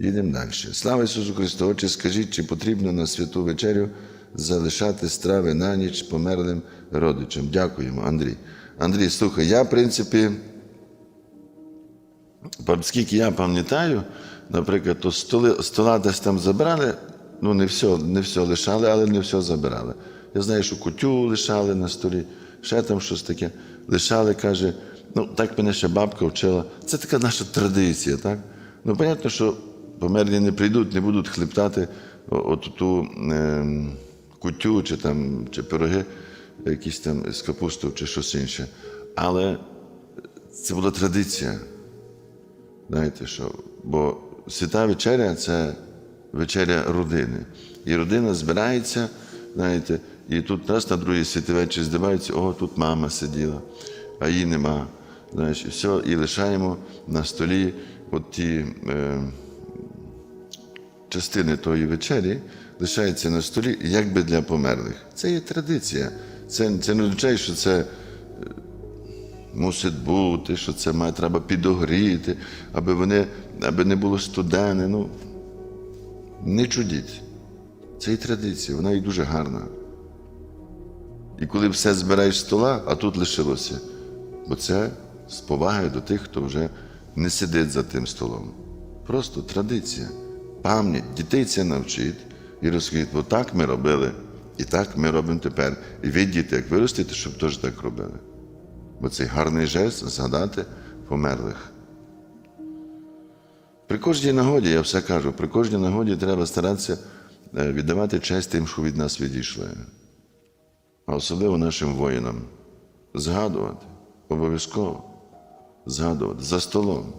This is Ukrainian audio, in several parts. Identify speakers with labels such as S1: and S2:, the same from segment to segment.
S1: Їдемо далі. Слава Ісусу Христу! Отче, скажіть, чи потрібно на святу вечерю залишати страви на ніч померлим родичам? Дякуємо, Андрій. Андрій, слухай, я, в принципі, скільки я пам'ятаю, наприклад, то столи, стола десь там забрали, ну не все, не все лишали, але не все забирали. Я знаю, що кутю лишали на столі, ще там щось таке. Лишали, каже, ну так мене ще бабка вчила. Це така наша традиція, так? Ну, понятно, що померлі не прийдуть, не будуть хлептати от ту е, кутю чи там, чи пироги, якісь там з капустою чи щось інше. Але це була традиція. Знаєте що? Бо свята вечеря це вечеря родини. І родина збирається, знаєте, і тут раз на другий святий вечір здиваються, о, тут мама сиділа, а її нема. Знаєш, і все, і лишаємо на столі от ті е, частини тої вечері, лишаються на столі, якби для померлих. Це є традиція. Це, це не означає, що це мусить бути, що це має треба підогріти, аби вони, аби не було студени. Ну, не чудіть. Це і традиція, вона і дуже гарна. І коли все збираєш з стола, а тут лишилося, бо це з повагою до тих, хто вже не сидить за тим столом. Просто традиція. Пам'ять, дітей це навчить і розкажіть, бо так ми робили, і так ми робимо тепер. І ви, діти, як виростете, щоб теж так робили. Бо цей гарний жест згадати померлих. При кожній нагоді, я все кажу, при кожній нагоді треба старатися е, віддавати честь тим, що від нас відійшли. А особливо нашим воїнам. Згадувати, обов'язково згадувати за столом.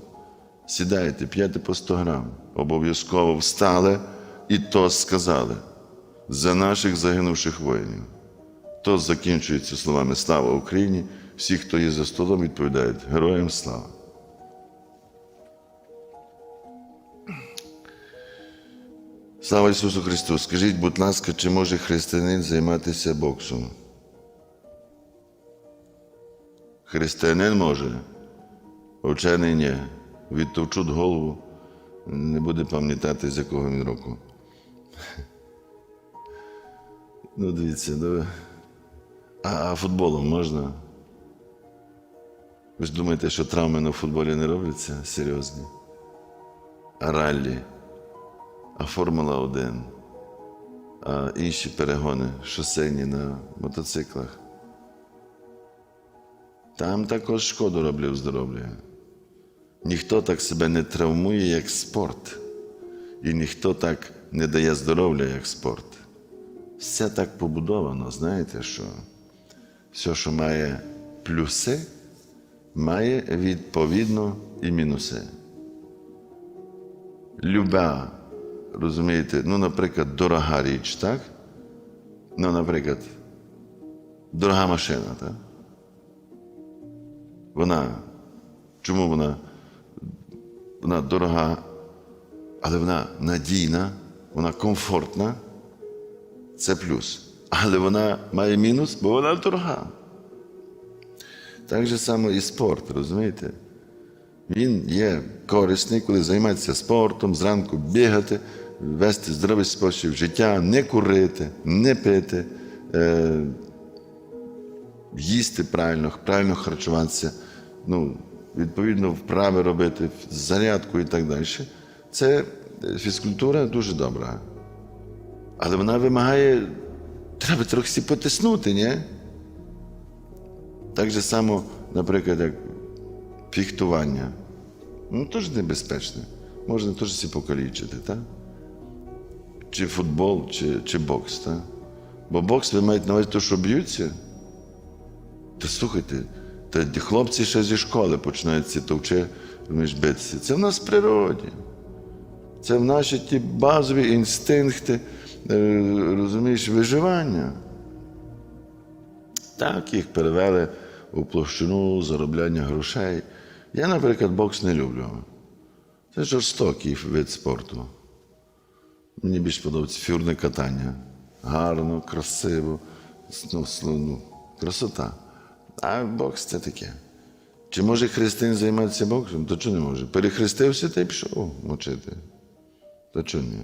S1: Сідаєте, п'єте по 100 грам, обов'язково встали і то сказали за наших загинувших воїнів. То закінчується словами Слава Україні. Всі, хто є за столом, відповідають Героям слава. Слава Ісусу Христу! Скажіть, будь ласка, чи може християнин займатися боксом? Християнин може, вчений ні. Відтовчуть голову, не буде пам'ятати, з якого він року. Ну, дивіться, ну, а, а футболом можна? Ви ж думаєте, що травми на футболі не робляться серйозні? А раллі, а Формула 1, а інші перегони шосейні на мотоциклах. Там також шкоду роблять здоров'я. Ніхто так себе не травмує, як спорт. І ніхто так не дає здоров'я, як спорт. Все так побудовано, знаєте що? Все, що має плюси, має відповідно і мінуси. Люба, розумієте, ну, наприклад, дорога річ, так? Ну, наприклад, дорога машина, так? Вона, чому вона? Вона дорога, але вона надійна, вона комфортна, це плюс. Але вона має мінус, бо вона дорога. Так же само і спорт, розумієте? Він є корисний, коли займається спортом, зранку бігати, вести здоровий спосіб життя, не курити, не пити, е, їсти правильно, правильно харчуватися, ну, відповідно, вправи робити, зарядку і так далі. Це фізкультура дуже добра. Але вона вимагає, треба трохи потиснути, ні? Так же само, наприклад, як фіхтування. Ну, теж небезпечне. Можна теж всі покалічити, так? Чи футбол, чи, чи бокс, так? Бо бокс ви маєте на увазі те, що б'ються. Та слухайте, та хлопці ще зі школи починають ці товче між битися. Це в нас в природі. Це в наші ті базові інстинкти, е, розумієш, виживання. Так, їх перевели у площину заробляння грошей. Я, наприклад, бокс не люблю. Це жорстокий вид спорту. Мені більш подобається фюрне катання. Гарно, красиво, ну, ну, красота. А бокс це таке. Чи може христин займатися боксом? То чого не може? Перехрестився та й пішов мочити. Та чого ні?